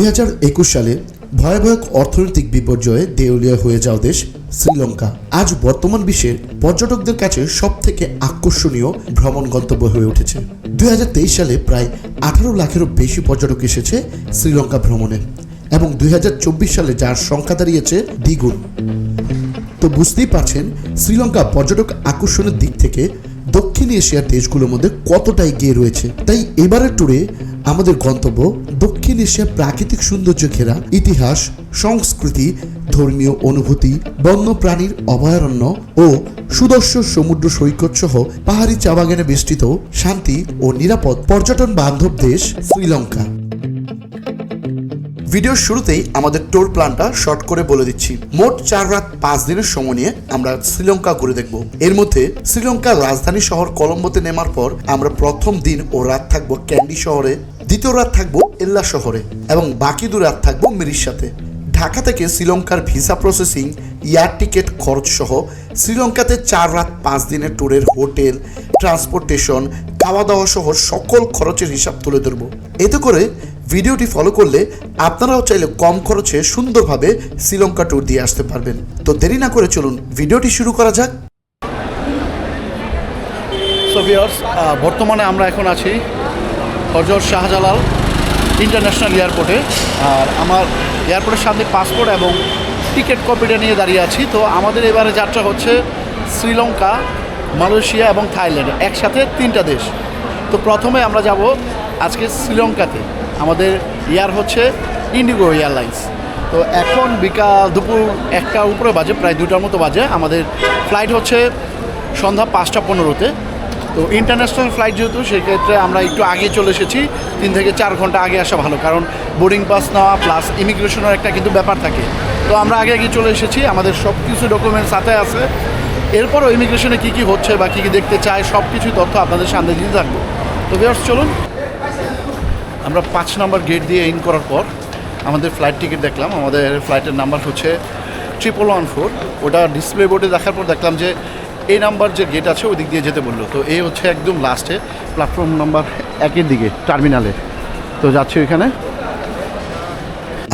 দুই সালে ভয়াবহ অর্থনৈতিক বিপর্যয়ে দেউলিয়া হয়ে যাওয়া দেশ শ্রীলঙ্কা। আজ বর্তমান বিশ্বের পর্যটকদের কাছে সব থেকে আকর্ষণীয় ভ্রমণ গন্তব্য হয়ে উঠেছে। দুই সালে প্রায় আঠারো লাখেরও বেশি পর্যটক এসেছে শ্রীলঙ্কা ভ্রমণে এবং দুই হাজার চব্বিশ সালে যার সংখ্যা দাঁড়িয়েছে দ্বিগুণ। তো বুঝতেই পারছেন শ্রীলঙ্কা পর্যটক আকর্ষণের দিক থেকে দক্ষিণ এশিয়ার দেশগুলোর মধ্যে কতটা এগিয়ে রয়েছে। তাই এবারের ট্যুরে আমাদের গন্তব্য দক্ষিণ এশিয়া প্রাকৃতিক সৌন্দর্য ঘেরা ইতিহাস, সংস্কৃতি, ধর্মীয় অনুভূতি, বন্যপ্রাণীর অভয়ারণ্য ও সুদর্শ সমুদ্র সৈকত সহ পাহাড়ি চা বাগানে বেষ্টিত শান্তি ও নিরাপদ পর্যটন বান্ধব দেশ শ্রীলঙ্কা। ভিডিওর শুরুতেই আমাদের টোর প্ল্যানটা শর্ট করে বলে দিচ্ছি। মোট চার রাত পাঁচ দিনের সময় নিয়ে আমরা শ্রীলঙ্কা ঘুরে দেখব। এর মধ্যে শ্রীলঙ্কার রাজধানী শহর কলম্বোতে নেমার পর আমরা প্রথম দিন ও রাত থাকব ক্যান্ডি শহরে, দ্বিতীয় রাত থাকব এল্লা শহরে এবং বাকি দু রাত থাকব মিরির সাথে। ঢাকা থেকে শ্রীলঙ্কার ভিসা প্রসেসিং এয়ার টিকিট খরচ সহ শ্রীলঙ্কাতে চার রাত পাঁচ দিনের ট্যুরের হোটেল ট্রান্সপোর্টেশন খাওয়া দাওয়া সহ সকল খরচের হিসাব তুলে ধরবো। এতে করে ভিডিওটি ফলো করলে আপনারাও চাইলে কম খরচে সুন্দরভাবে শ্রীলঙ্কা ট্যুর দিয়ে আসতে পারবেন। তো দেরি না করে চলুন, ভিডিওটি শুরু করা যাক। বর্তমানে আমরা এখন আছি হজরত শাহজালাল ইন্টারন্যাশনাল এয়ারপোর্টে। আর আমার এয়ারপোর্টের সামনে পাসপোর্ট এবং টিকিট কপিটা নিয়ে দাঁড়িয়ে আছি। তো আমাদের এবারে যাত্রা হচ্ছে শ্রীলঙ্কা। মালয়েশিয়া এবং থাইল্যান্ড, একসাথে তিনটা দেশ। তো প্রথমে আমরা যাব আজকে শ্রীলঙ্কাতে। আমাদের এয়ার হচ্ছে ইন্ডিগো এয়ারলাইন্স তো এখন বিকাল দুপুর একটা উপরে বাজে, প্রায় দুটার মতো বাজে। আমাদের ফ্লাইট হচ্ছে সন্ধ্যা পাঁচটা পনেরোতে। তো ইন্টারন্যাশনাল ফ্লাইট যেহেতু, সেক্ষেত্রে আমরা একটু আগে চলে এসেছি। তিন থেকে চার ঘণ্টা আগে আসা ভালো, কারণ বোর্ডিং পাস নেওয়া প্লাস ইমিগ্রেশনের একটা কিন্তু ব্যাপার থাকে। তো আমরা আগে আগে চলে এসেছি। আমাদের সব কিছু ডকুমেন্টস সাথে আছে। এরপরও ইমিগ্রেশনে কী কী হচ্ছে বা কী কী দেখতে চায় সব কিছু তথ্য আপনাদের সামনে দিতে থাকব। তো ভিউয়ার্স চলুন। আমরা পাঁচ নাম্বার গেট দিয়ে ইন করার পর আমাদের ফ্লাইট টিকিট দেখলাম। আমাদের ফ্লাইটের নাম্বার হচ্ছে ট্রিপল ওয়ান ফোর ওটা ডিসপ্লে বোর্ডে দেখার পর দেখলাম যে এই নাম্বার যে গেট আছে, ওই দিক দিয়ে যেতে বলল। তো এই হচ্ছে একদম লাস্টে প্ল্যাটফর্ম নাম্বার একের দিকে টার্মিনালে তো যাচ্ছি ওইখানে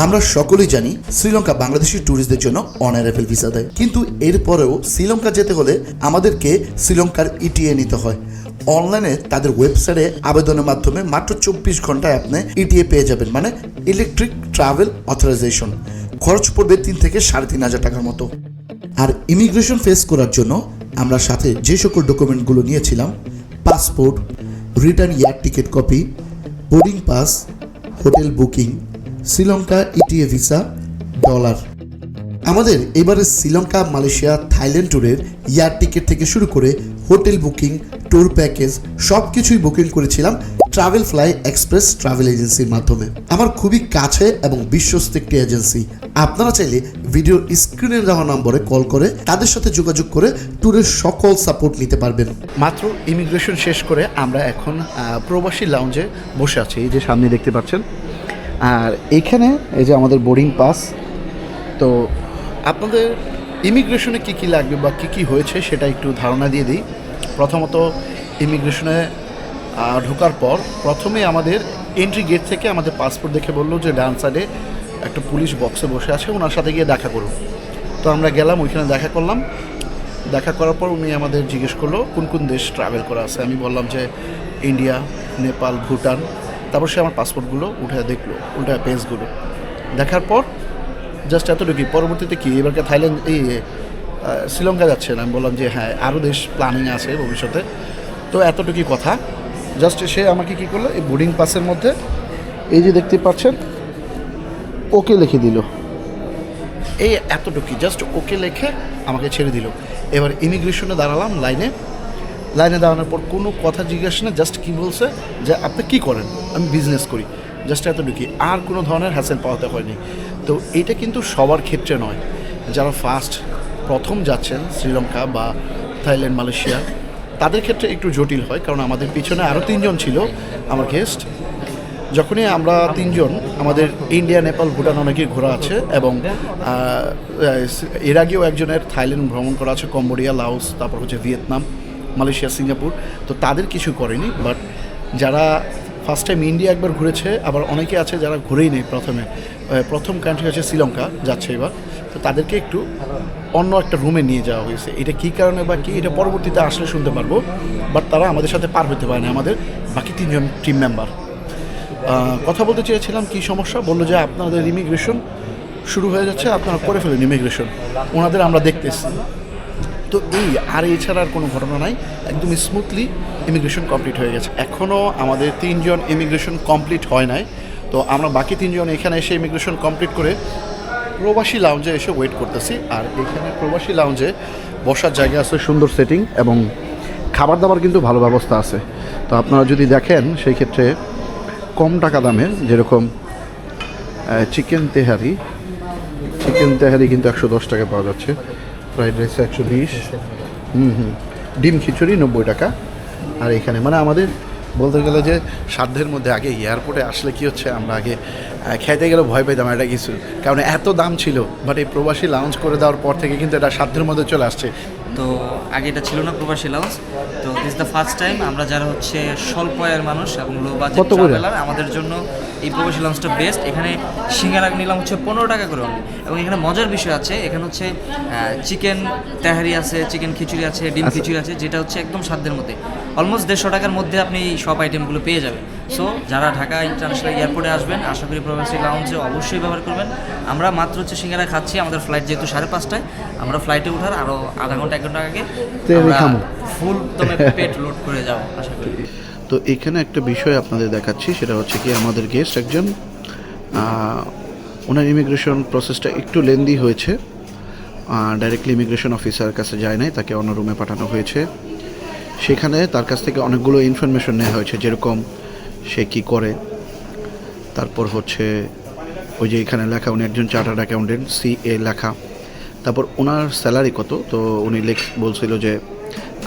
আমরা সকলেই জানি শ্রীলঙ্কা বাংলাদেশি ট্যুরিস্টদের জন্য অনারেবল ভিসা দেয়। কিন্তু এরপরেও শ্রীলঙ্কা যেতে হলে আমাদেরকে শ্রীলঙ্কার ইটিএ নিতে হয়। অনলাইনে তাদের ওয়েবসাইটে আবেদনের মাধ্যমে মাত্র চব্বিশ ঘন্টায় আপনি ইটিএ পেয়ে যাবেন মানে ইলেকট্রিক ট্রাভেল অথরাইজেশন খরচ পড়বে তিন থেকে সাড়ে তিন হাজার টাকার মতো। আর ইমিগ্রেশন ফেস করার জন্য আমরা সাথে যে সকল ডকুমেন্টগুলো নিয়েছিলাম passport return air ticket copy boarding pass hotel booking Sri Lanka ETA visa, dollar. আমাদের এবারে শ্রীলঙ্কা, মালয়েশিয়া, থাইল্যান্ড ট্যুরের এয়ার টিকিট থেকে শুরু করে হোটেল বুকিং, ট্যুর প্যাকেজ সব কিছুই বুকিং করেছিলাম ট্রাভেল ফ্লাই এক্সপ্রেস ট্রাভেল এজেন্সির মাধ্যমে। আমার খুবই কাছে এবং বিশ্বস্ত একটি এজেন্সি। আপনারা চাইলে ভিডিওর স্ক্রিনে দেওয়া নম্বরে কল করে তাদের সাথে যোগাযোগ করে ট্যুরের সকল সাপোর্ট নিতে পারবেন। মাত্র ইমিগ্রেশন শেষ করে আমরা এখন প্রবাসী লাউঞ্জে বসে আছি। এই যে সামনে দেখতে পাচ্ছেন আর এখানে এই যে আমাদের বোর্ডিং পাস তো আপনাদের ইমিগ্রেশনে কী কী লাগবে বা কী কী হয়েছে সেটা একটু ধারণা দিয়ে দিই। প্রথমত ইমিগ্রেশনে ঢোকার পর প্রথমে আমাদের এন্ট্রি গেট থেকে আমাদের পাসপোর্ট দেখে বলল যে ডান সাইডে একটা পুলিশ বক্সে বসে আছে ওনার সাথে গিয়ে দেখা করুন। তো আমরা গেলাম, ওইখানে দেখা করলাম। দেখা করার পর উনি আমাদের জিজ্ঞেস করল, কোন কোন দেশ ট্রাভেল করা আছে? আমি বললাম যে, ইন্ডিয়া, নেপাল, ভুটান। তারপর সে আমার পাসপোর্টগুলো উঠে দেখল, উল্টা পেজগুলো। দেখার পর জাস্ট এতটুকুই। পরবর্তীতে কি? এবারকে থাইল্যান্ড, এই শ্রীলঙ্কা যাচ্ছেন আমি বললাম যে হ্যাঁ আরও দেশ প্ল্যানিং আছে ভবিষ্যতে। তো এতটুকুই কথা। জাস্ট সে আমাকে কী করল? এই বোর্ডিং পাসের মধ্যে এই যে দেখতে পাচ্ছেন, ওকে লিখে দিল। এই এতটুকুই। জাস্ট ওকে লেখে আমাকে ছেড়ে দিল। এবার ইমিগ্রেশনে দাঁড়ালাম লাইনে লাইনে দাঁড়ানোর পর কোনো কথা জিজ্ঞাসা না জাস্ট কী বলছে, যে আপনি কী করেন? আমি বিজনেস করি। জাস্ট এতটুকুই আর কোনো ধরনের হ্যাসেল পাওয়াতে হয়নি। তো এটা কিন্তু সবার ক্ষেত্রে নয়। যারা ফার্স্ট প্রথম যাচ্ছেন শ্রীলঙ্কা বা থাইল্যান্ড, মালয়েশিয়া, তাদের ক্ষেত্রে একটু জটিল হয়, কারণ আমাদের পিছনে আরও তিনজন ছিল, আমার গেস্ট যখনই আমরা তিনজন, আমাদের ইন্ডিয়া, নেপাল, ভুটান অনেকে ঘোরা আছে এবং এর আগেও একজনের থাইল্যান্ড ভ্রমণ করা আছে, কম্বোডিয়া লাউস তারপর হচ্ছে ভিয়েতনাম। মালয়েশিয়া, সিঙ্গাপুর, তো তাদের কিছু করেনি বাট যারা ফার্স্ট টাইম ইন্ডিয়া একবার ঘুরেছে, আবার অনেকে আছে যারা ঘুরেই নেই প্রথমে প্রথম কান্ট্রি হচ্ছে শ্রীলঙ্কা, যাচ্ছে এবার, তো তাদেরকে একটু অন্য একটা রুমে নিয়ে যাওয়া হয়েছে। এটা কী কারণে বা কি, এটা পরবর্তীতে আসলে শুনতে পারব বাট তারা আমাদের সাথে পার হতে পারে না আমাদের বাকি তিনজন টিম মেম্বার কথা বলতে চেয়েছিলাম, কি সমস্যা? বলল যে আপনাদের ইমিগ্রেশন শুরু হয়ে যাচ্ছে, আপনারা করে ফেলেন ইমিগ্রেশন ওনাদের আমরা দেখতেছি। তো এই আর এছাড়া আর কোনো ঘটনা নাই। একদম স্মুথলি ইমিগ্রেশন কমপ্লিট হয়ে গেছে। এখনও আমাদের তিনজন ইমিগ্রেশন কমপ্লিট হয় নাই। তো আমরা বাকি তিনজন এখানে এসে ইমিগ্রেশন কমপ্লিট করে প্রবাসী লাউঞ্জে এসে ওয়েট করতেছি। আর এখানে প্রবাসী লাউঞ্জে বসার জায়গা আছে, সুন্দর সেটিং এবং খাবার দাবার কিন্তু ভালো ব্যবস্থা আছে। তো আপনারা যদি দেখেন, সেই ক্ষেত্রে কম টাকা দামে যেরকম চিকেন তেহারি চিকেন তেহারি কিন্তু একশো দশ টাকা পাওয়া যাচ্ছে। ফ্রাইড রাইস একশো বিশ। হুম হুম। ডিম খিচুড়ি নব্বই টাকা। আর এখানে মানে আমাদের বলতে গেলে যে সাধ্যের মধ্যে আগে এয়ারপোর্টে আসলে কি হচ্ছে, আমরা আগে খেতে গেলে ভয় পেতাম এটা কিছু। কারণ এত দাম ছিল বাট এই প্রবাসী লাউঞ্জ করে দেওয়ার পর থেকে কিন্তু এটা সাধ্যের মধ্যে চলে আসছে। তো আগে এটা ছিল না প্রবাসী লাউঞ্জ তো দিস দ্য ফার্স্ট টাইম আমরা যারা হচ্ছে স্বল্প আয়ের মানুষ এবং লো বাজেট ট্রাভেলার আমাদের জন্য এই প্রবাসী লাউঞ্জটা বেস্ট এখানে সিঙ্গারা নিলাম হচ্ছে পনেরো টাকা করে। এবং এখানে মজার বিষয় আছে এখানে হচ্ছে চিকেন তেহারি আছে চিকেন খিচুড়ি আছে ডিম আচ্ছা। খিচুড়ি আছে যেটা হচ্ছে একদম সাধ্যের মধ্যে অলমোস্ট দেড়শো টাকার মধ্যে আপনি সব আইটেমগুলো পেয়ে যাবেন। সো যারা ঢাকা ইন্টারন্যাশনাল এয়ারপোর্টে আসবেন আশা করি প্রবাসী লাউঞ্জে অবশ্যই ব্যবহার করবেন। আমরা মাত্র হচ্ছে সিঙ্গারা খাচ্ছি আমাদের ফ্লাইট যেহেতু সাড়ে পাঁচটায় আমরা ফ্লাইটে ওঠার আরও আধা ঘণ্টা এক ঘণ্টা আগে ফুল দমে পেট লোড করে যাব আশা করি। তো এখানে একটা বিষয় আপনাদের দেখাচ্ছি সেটা হচ্ছে কি আমাদের গেস্ট একজন ওনার ইমিগ্রেশন প্রসেসটা একটু লেন্দি হয়েছে। ডাইরেক্টলি ইমিগ্রেশন অফিসার কাছে যায় নাই তাকে অন্য রুমে পাঠানো হয়েছে। সেখানে তার কাছ থেকে অনেকগুলো ইনফরমেশন নেওয়া হয়েছে, যেরকম সে কি করে। তারপর হচ্ছে ওই যে এখানে লেখা, উনি একজন চার্টার্ড অ্যাকাউন্টেন্ট সি এ লেখা। তারপর ওনার স্যালারি কত? তো উনি লেখ, বলছিল যে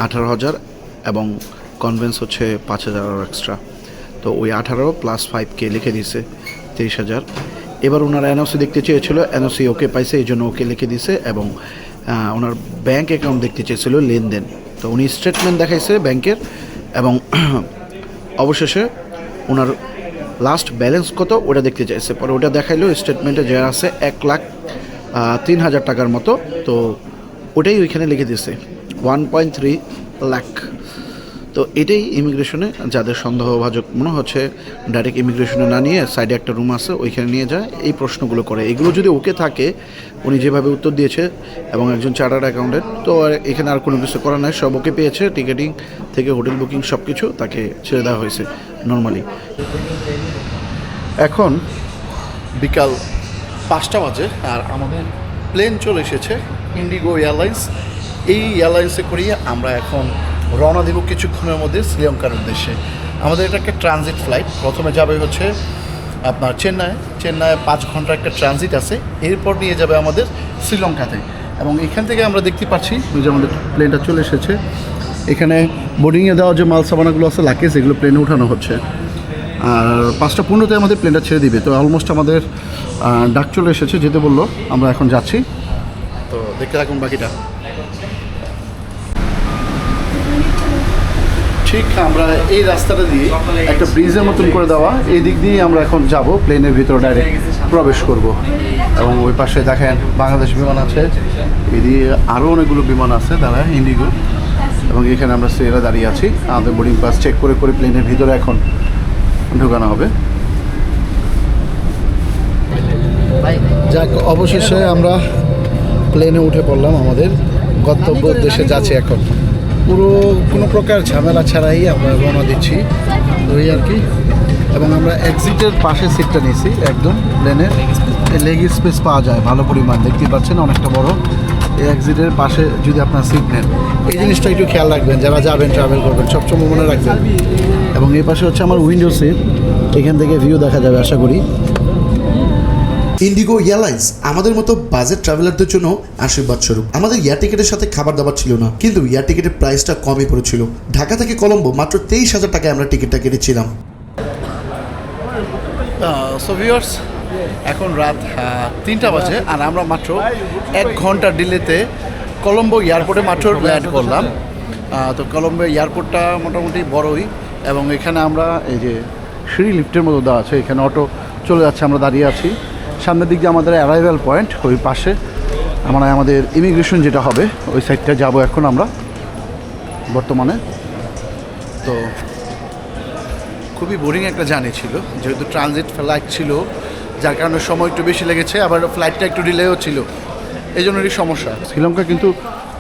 আঠারো হাজার এবং কনভেন্স হচ্ছে পাঁচ হাজার এক্সট্রা তো ওই আঠারো প্লাস ফাইভ কে লিখে দিয়েছে, তেইশ হাজার। এবার ওনার এনওসি দেখতে চেয়েছিল এনওসি ওকে পাইছে, এই জন্য ওকে লিখে দিয়েছে এবং ওনার ব্যাংক অ্যাকাউন্ট দেখতে চেয়েছিল লেনদেন। তো উনি স্টেটমেন্ট দেখাইছে ব্যাংকের এবং অবশেষে ওনার লাস্ট ব্যালেন্স কত ওটা দেখতে চাইছে। পরে ওটা দেখাইলো স্টেটমেন্টে যা আছে এক লাখ তিন হাজার টাকার মতো। তো ওটাই ওইখানে লিখে দিয়েছে ওয়ান পয়েন্ট থ্রি লাখ তো এটাই ইমিগ্রেশনে যাদের সন্দেহভাজক মনে হচ্ছে ডাইরেক্ট ইমিগ্রেশনে না নিয়ে সাইডে একটা রুম আছে, ওইখানে নিয়ে যায়, এই প্রশ্নগুলো করে। এগুলো যদি ওকে থাকে, উনি যেভাবে উত্তর দিয়েছে এবং একজন চার্টার্ড অ্যাকাউন্টেন্ট তো এখানে আর কোনো কিছু করার নাই, সব ওকে পেয়েছে টিকেটিং থেকে হোটেল বুকিং সব কিছু তাকে ছেড়ে দেওয়া হয়েছে নর্মালি এখন বিকাল পাঁচটা বাজে, আর আমাদের প্লেন চলে এসেছে ইন্ডিগো এয়ারলাইন্স এই এয়ারলাইন্সে করিয়ে আমরা এখন রওনা দেব কিছুক্ষণের মধ্যে শ্রীলঙ্কার উদ্দেশ্যে। আমাদের এটা একটা ট্রানজিট ফ্লাইট প্রথমে যাবে হচ্ছে আপনার চেন্নাই। চেন্নাই পাঁচ ঘণ্টা একটা ট্রানজিট আছে। এরপর নিয়ে যাবে আমাদের শ্রীলঙ্কাতে। এবং এখান থেকে আমরা দেখতে পাচ্ছি যে আমাদের প্লেনটা চলে এসেছে। এখানে বোর্ডিংয়ে দেওয়া যে মাল সামানাগুলো আছে লাকেজ এগুলো প্লেনে উঠানো হচ্ছে। আর পাঁচটা পনেরোতে আমাদের প্লেনটা ছেড়ে দিবে। তো অলমোস্ট আমাদের ডাক চলে এসেছে, যেতে বলল। আমরা এখন যাচ্ছি। তো দেখতে থাকুন বাকিটা। ঠিক আমরা এই রাস্তাটা দিয়ে একটা ব্রিজের মতন করে দেওয়া। এই দিক দিয়ে আমরা এখন যাব প্লেনের ভিতরে ডাইরেক্ট প্রবেশ করব। এবং ওই পাশে দেখেন বাংলাদেশ বিমান আছে। এদিকে আরও অনেকগুলো বিমান আছে, তারা ইন্ডিগো এবং এখানে আমরা সেরা দাঁড়িয়ে আছি। আমাদের বোর্ডিং পাস চেক করে করে প্লেনের ভিতরে এখন ঢোকানো হবে। যাক, অবশেষে আমরা প্লেনে উঠে পড়লাম আমাদের গন্তব্য উদ্দেশ্যে যাচ্ছি এখন। পুরো কোনো প্রকার ঝামেলা ছাড়াই আমরা রওনা দিচ্ছি। ওই আর কি। এবং আমরা এক্সিটের পাশে সিটটা নিয়েছি, একদম প্লেনের লেগ স্পেস পাওয়া যায় ভালো পরিমাণ, দেখতেই পাচ্ছেন অনেকটা বড়। এই এক্সিটের পাশে যদি আপনার সিট নেন। এই জিনিসটা একটু খেয়াল রাখবেন, যারা যাবেন ট্রাভেল করবেন, সবসময় মনে রাখবেন। এবং এই পাশে হচ্ছে আমার উইন্ডো সিট এখান থেকে ভিউ দেখা যাবে, আশা করি। ইন্ডিগো এয়ারলাইন্স আমাদের মতো বাজেট ট্রাভেলারদের জন্য আশীর্বাদ স্বরূপ। আমাদের এয়ার টিকেটের সাথে খাবার দাবার ছিল না, কিন্তু এয়ার টিকেটের প্রাইসটা কমই পড়েছিল। ঢাকা থেকে কলম্বো, মাত্র তেইশ হাজার টাকায় আমরা টিকিটটা কেটেছিলাম। সো এখন রাত তিনটা বাজে, আর আমরা মাত্র এক ঘণ্টা ডিলেতে কলম্বো এয়ারপোর্টে মাত্র ল্যান্ড করলাম। তো কলম্বো এয়ারপোর্টটা মোটামুটি বড়ই, এবং এখানে আমরা এই যে সিঁড়ি লিফটের মতো দেওয়া আছে, এখানে অটো চলে যাচ্ছে, আমরা দাঁড়িয়ে আছি। সামনের দিক দিয়ে আমাদের অ্যারাইভাল পয়েন্ট ওই পাশে। মানে আমাদের ইমিগ্রেশন যেটা হবে, ওই সাইডটা যাব এখন আমরা, বর্তমানে। তো খুবই বোরিং একটা জার্নি ছিল, যেহেতু ট্রানজিট ফ্লাইট ছিল, যার কারণে সময় একটু বেশি লেগেছে, আবার ফ্লাইটটা একটু ডিলেও ছিল। এই জন্যই সমস্যা। শ্রীলঙ্কা কিন্তু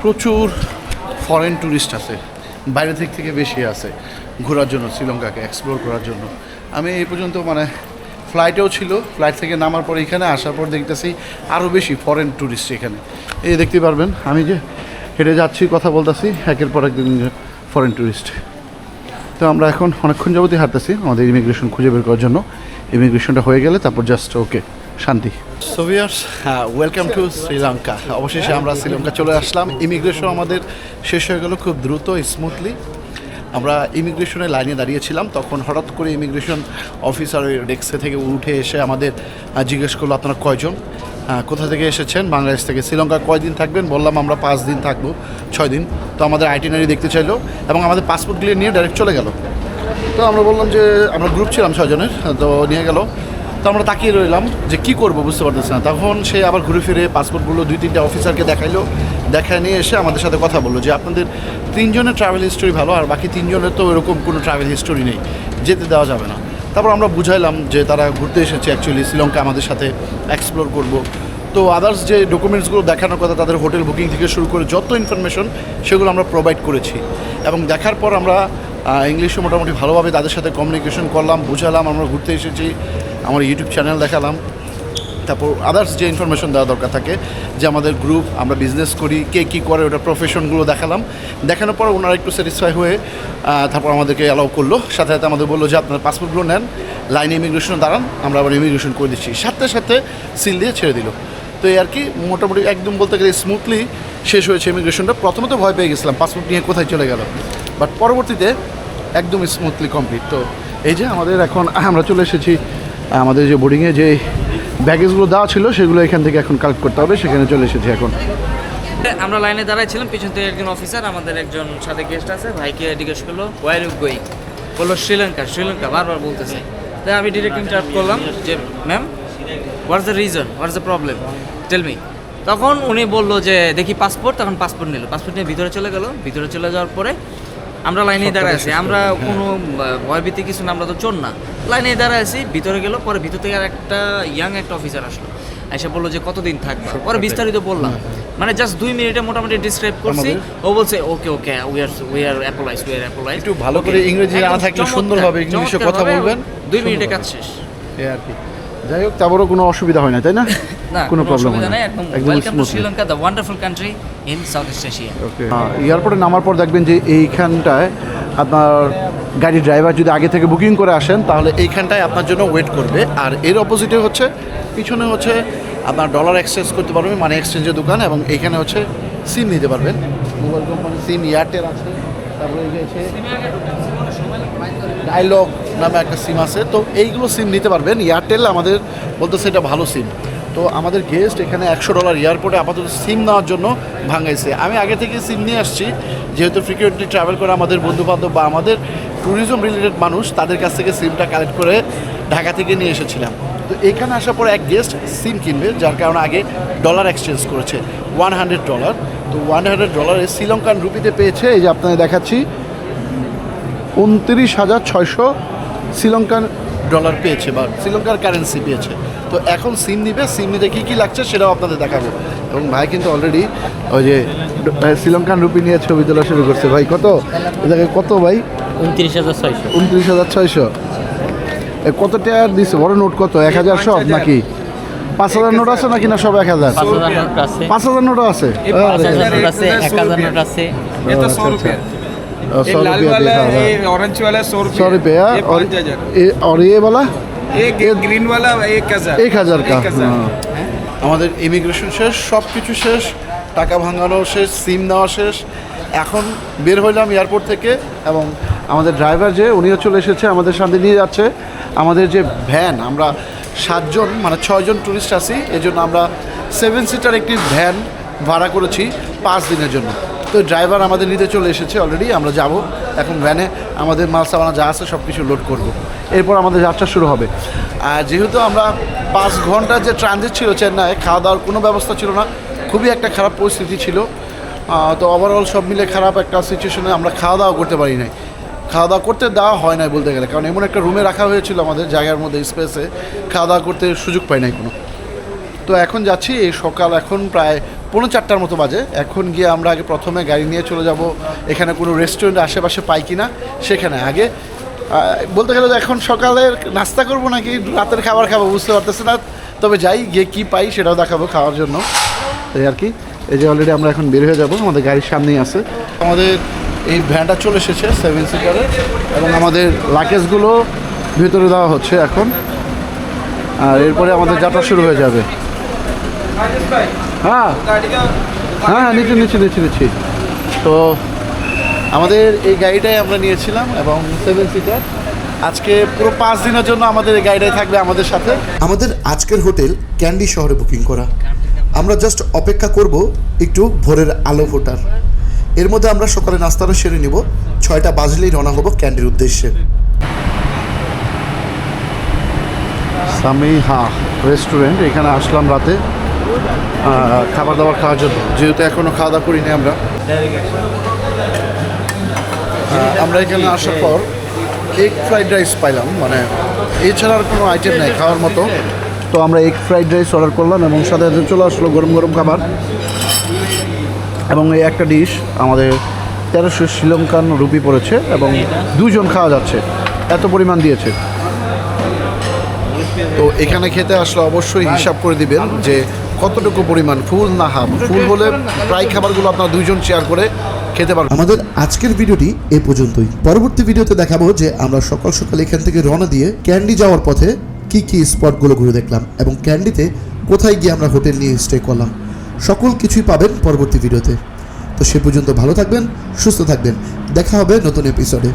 প্রচুর ফরেন ট্যুরিস্ট আছে, বাইরে থেকে বেশি আছে, ঘোরার জন্য, শ্রীলঙ্কাকে এক্সপ্লোর করার জন্য। আমি এই পর্যন্ত মানে ফ্লাইটেও ছিল ফ্লাইট থেকে নামার পর এখানে আসার পর দেখতেছি আরও বেশি ফরেন ট্যুরিস্ট এখানে। এই দেখতে পারবেন, আমি যে হেঁটে যাচ্ছি, কথা বলতেছি, একের পর একদিন ফরেন ট্যুরিস্ট তো আমরা এখন অনেকক্ষণ যাবতই হাঁটতেছি, আমাদের ইমিগ্রেশন খুঁজে বের করার জন্য। ইমিগ্রেশনটা হয়ে গেলে তারপর জাস্ট ওকে শান্তি। সোভিয়ার্স ওয়েলকাম টু শ্রীলঙ্কা অবশেষে আমরা শ্রীলঙ্কা চলে আসলাম। ইমিগ্রেশন আমাদের শেষ হয়ে গেল খুব দ্রুত স্মুথলি আমরা ইমিগ্রেশনের লাইনে দাঁড়িয়েছিলাম, তখন হঠাৎ করে ইমিগ্রেশন অফিসার ওই ডেস্কে থেকে উঠে এসে আমাদের জিজ্ঞেস করল, আপনারা কয়জন? কোথা থেকে এসেছেন? বাংলাদেশ থেকে। শ্রীলঙ্কা কয়দিন থাকবেন? বললাম, আমরা পাঁচ দিন থাকব, ছয় দিন। তো আমাদের আইটিনারি দেখতে চাইলো এবং আমাদের পাসপোর্টগুলি নিয়ে ডাইরেক্ট চলে গেল। তো আমরা বললাম যে, আমরা গ্রুপ ছিলাম ছজনের তো নিয়ে গেল। তো আমরা তাকিয়ে রইলাম যে কি করব বুঝতে পারতেছি না। তখন সে আবার ঘুরে ফিরে পাসপোর্টগুলো দুই তিনটে অফিসারকে দেখাইলো, দেখায় নিয়ে এসে আমাদের সাথে কথা বলল যে, আপনাদের তিনজনের ট্রাভেল হিস্টোরি ভালো, আর বাকি তিনজনের তো এরকম কোনো ট্রাভেল হিস্টোরি নেই, যেতে দেওয়া যাবে না। তারপর আমরা বুঝাইলাম যে, তারা ঘুরতে এসেছে অ্যাকচুয়ালি শ্রীলঙ্কা আমাদের সাথে এক্সপ্লোর করব। তো আদার্স যে ডকুমেন্টসগুলো দেখানোর কথা, তাদের হোটেল বুকিং থেকে শুরু করে যত ইনফরমেশন সেগুলো আমরা প্রোভাইড করেছি। এবং দেখার পর আমরা ইংলিশে মোটামুটি ভালোভাবে তাদের সাথে কমিউনিকেশন করলাম, বুঝালাম, আমরা ঘুরতে এসেছি, আমার ইউটিউব চ্যানেল দেখালাম। তারপর আদার্স যে ইনফরমেশন দেওয়া দরকার থাকে, যে আমাদের গ্রুপ আমরা বিজনেস করি, কে কী করে, ওটা প্রফেশনগুলো দেখালাম। দেখানোর পর ওনারা একটু স্যাটিসফাই হয়ে তারপর আমাদেরকে অ্যালাউ করল। সাথে সাথে আমাদের বলল যে, আপনারা পাসপোর্টগুলো নেন লাইনে ইমিগ্রেশন দাঁড়ান, আমরা আবার ইমিগ্রেশন করে দিচ্ছি। সাথে সাথে সিল দিয়ে ছেড়ে দিল। তো এই আর কি, মোটামুটি একদম বলতে গেলে স্মুথলি শেষ হয়েছে ইমিগ্রেশনটা প্রথমে তো ভয় পেয়ে গেছিলাম পাসপোর্ট নিয়ে কোথায় চলে গেল? বাট পরবর্তীতে একদম স্মুথলি কমপ্লিট তো এই যে আমাদের এখন আমরা চলে এসেছি, আমাদের যে বোর্ডিংয়ে যে ব্যাগেজগুলো দেওয়া ছিল, সেগুলো এখান থেকে এখন কালেক্ট করতে হবে। সেখানে চলে এসেছি এখন। আমরা লাইনে দাঁড়াইছিলাম, পিছন থেকে একজন অফিসার আমাদের একজন সাথে গেস্ট আছে, ভাইকে জিজ্ঞেস করল ওয়ার ইউ গোয়িং বলল শ্রীলঙ্কা শ্রীলঙ্কা বারবার বলতেছে। তাই আমি ডিরেক্ট ইন্টারাপ্ট করলাম যে ma'am what's the reason what's the problem tell me তখন উনি বলল যে, দেখি পাসপোর্ট তখন পাসপোর্ট নিল। পাসপোর্ট নিয়ে ভিতরে চলে গেল। ভিতরে চলে যাওয়ার পরে আমরা লাইনে দাঁড়ায় আছি। আমরা কোনো ভয়ভীতি কিছু না আমরা তো চোর না। লাইনে দাঁড়ায় আছি ভিতরে গেল পরে ভিতর থেকে আর একটা ইয়াং একটা অফিসার আসলো। এসে বলল যে কতদিন থাকবে? পরে বিস্তারিত বললাম। মানে জাস্ট দুই মিনিটে মোটামুটি ডিসক্রাইব করছি। ও বলছে okay okay we are we are apologize we are apologize একটু ভালো করে ইংরেজি জানা থাকলে সুন্দরভাবে ইংলিশে কথা বলবেন। দুই মিনিটে কাজ শেষ। এই আর কি। যাই হোক তারপরও কোনো অসুবিধা হয় না তাই না? কোনো প্রবলেম হয় না। একদম welcome to Sri Lanka the wonderful country in South East Asia okay এয়ারপোর্টে নামার পর দেখবেন যে এইখানটায় আপনার গাড়ি ড্রাইভার যদি আগে থেকে বুকিং করে আসেন তাহলে এইখানটায় আপনার জন্য ওয়েট করবে। আর এর অপোজিটে হচ্ছে পিছনে হচ্ছে আপনার ডলার এক্সচেঞ্জ করতে পারবেন মানে এক্সচেঞ্জের দোকান এবং এইখানে হচ্ছে সিম নিতে পারবেন। মোবাইল কোম্পানি সিম এয়ারটেল আছে। তারপরে ডায়লগ নামে একটা সিম আছে। তো এইগুলো সিম নিতে পারবেন। এয়ারটেল আমাদের বলতেছে এটা ভালো সিম তো আমাদের গেস্ট এখানে একশো ডলার এয়ারপোর্টে আপাতত সিম নেওয়ার জন্য ভাঙাইছে। আমি আগে থেকে সিম নিয়ে আসছি। যেহেতু ফ্রিকুয়েন্টলি ট্রাভেল করে আমাদের বন্ধুবান্ধব বা আমাদের ট্যুরিজম রিলেটেড মানুষ, তাদের কাছ থেকে সিমটা কালেক্ট করে ঢাকা থেকে নিয়ে এসেছিলাম। তো এখানে আসার পর এক গেস্ট সিম কিনবে, যার কারণে আগে ডলার এক্সচেঞ্জ করেছে। ওয়ান হান্ড্রেড ডলার তো ওয়ান হান্ড্রেড ডলারে শ্রীলঙ্কান রুপিতে পেয়েছে। এই যে আপনাদের দেখাচ্ছি। উনত্রিশ হাজার ছয়শো শ্রীলঙ্কার ডলার পেয়েছে বা শ্রীলঙ্কার কারেন্সি পেয়েছে। তো এখন সিম নিবে সিম নিতে কী কী লাগছে সেটাও আপনাদের দেখাবো। এবং ভাই কিন্তু অলরেডি ওই যে শ্রীলঙ্কান রুপি নিয়ে ছবি তোলা শুরু করছে। ভাই কত? এটাকে কত ভাই? উনত্রিশ হাজার ছয়শো। উনত্রিশ হাজার ছয়শো। কত টাকার দিচ্ছে বড় নোট কত? এক হাজার সব নাকি? পাঁচ হাজার নোট আছে নাকি না সব এক হাজার? পাঁচ হাজার নোট আছে। পাঁচ হাজার নোট আছে। এক হাজার নোট আছে। सौ रुपये सौ ये लाल रुपया वाला दिखा रहा है। ये ऑरेंज वाला सौ रुपये सौ रुपया ये और पाँच हजार ये- और ये वाला ये ग्रीन वाला एक हजार এক হাজার কা एक हजार আমাদের ইমিগ্রেশন শেষ সব কিছু শেষ টাকা ভাঙানো শেষ সিম নেওয়া শেষ এখন বের হইলাম এয়ারপোর্ট থেকে এবং আমাদের ড্রাইভার যে উনিও চলে এসেছে আমাদের সাথে নিয়ে যাচ্ছে আমাদের যে ভ্যান আমরা সাতজন মানে ছয়জন ট্যুরিস্ট আছি এই জন্য আমরা সেভেন সিটার একটি ভ্যান ভাড়া করেছি পাঁচ দিনের জন্য তো ড্রাইভার আমাদের নিতে চলে এসেছে অলরেডি আমরা যাব। এখন ভ্যানে আমাদের মাল সামানা যা আছে সব কিছু লোড করব। এরপর আমাদের যাত্রা শুরু হবে। আর যেহেতু আমরা পাঁচ ঘণ্টার যে ট্রানজিট ছিল চেন্নাই খাওয়া দাওয়ার কোনো ব্যবস্থা ছিল না, খুবই একটা খারাপ পরিস্থিতি ছিল। তো ওভারঅল সব মিলে খারাপ একটা সিচুয়েশনে আমরা খাওয়া দাওয়া করতে পারি নাই। খাওয়া দাওয়া করতে দেওয়া হয় নাই বলতে গেলে, কারণ এমন একটা রুমে রাখা হয়েছিল আমাদের জায়গার মধ্যে স্পেসে খাওয়া দাওয়া করতে সুযোগ পাই নাই কোনো। তো এখন যাচ্ছি, এই সকাল এখন প্রায় পৌনে চারটার মতো বাজে। এখন গিয়ে আমরা আগে প্রথমে গাড়ি নিয়ে চলে যাব। এখানে কোনো রেস্টুরেন্ট আশেপাশে পাই কি না সেখানে আগে। বলতে গেলে এখন সকালের নাস্তা করব নাকি, রাতের খাবার খাব বুঝতে পারতেছি না। তবে যাই, গিয়ে কী পাই সেটাও দেখাবো খাওয়ার জন্য। এই আর কি। এই যে অলরেডি আমরা এখন বের হয়ে যাব, আমাদের গাড়ির সামনেই আছে। আমাদের এই ভ্যানটা চলে এসেছে সেভেন সিটারে এবং আমাদের লাকেজগুলো ভেতরে দেওয়া হচ্ছে এখন। আর এরপরে আমাদের যাত্রা শুরু হয়ে যাবে। হ্যাঁ। হ্যাঁ নিচ্ছি নিচ্ছি নিচ্ছি নিচ্ছি। তো আমাদের এই গাড়িটাই আমরা নিয়েছিলাম এবং সেভেন সিটার আজকে পুরো পাঁচ দিনের জন্য আমাদের এই গাড়িটাই থাকবে আমাদের সাথে। আমাদের আজকের হোটেল ক্যান্ডি শহরে বুকিং করা। আমরা জাস্ট অপেক্ষা করব একটু ভোরের আলো ফোটার এর মধ্যে আমরা সকালে নাস্তাটা সেরে নিব। ছয়টা বাজলেই রওনা হব ক্যান্ডির উদ্দেশ্যে। সামিহা রেস্টুরেন্ট এখানে আসলাম রাতে। খাবার দাবার খাওয়ার জন্য। যেহেতু এখনও খাওয়া দাওয়া করিনি আমরা। আমরা এখানে আসার পর এগ ফ্রাইড রাইস পাইলাম। মানে এছাড়া আর কোনো আইটেম নেই খাওয়ার মতো। তো আমরা এগ ফ্রাইড রাইস অর্ডার করলাম এবং সাথে সাথে চলে আসলো গরম গরম খাবার। এবং এই একটা ডিশ আমাদের তেরোশো শ্রীলঙ্কান রুপি পড়েছে এবং দুজন খাওয়া যাচ্ছে। এত পরিমাণ দিয়েছে। তো এখানে খেতে আসলে অবশ্যই হিসাব করে দিবেন যে কতটুকু পরিমাণ ফুল? না হাফ ফুল হলে প্রায় খাবারগুলো আপনারা দুইজন শেয়ার করে খেতে পারবেন। আমাদের আজকের ভিডিওটি এ পর্যন্তই। পরবর্তী ভিডিওতে দেখাবো যে আমরা সকাল সকাল এখান থেকে রওনা দিয়ে ক্যান্ডি যাওয়ার পথে কি কি স্পটগুলো ঘুরে দেখলাম এবং ক্যান্ডিতে কোথায় গিয়ে আমরা হোটেল নিয়ে স্টে করলাম। সকল কিছুই পাবেন পরবর্তী ভিডিওতে। তো সে পর্যন্ত ভালো থাকবেন, সুস্থ থাকবেন। দেখা হবে নতুন এপিসোডে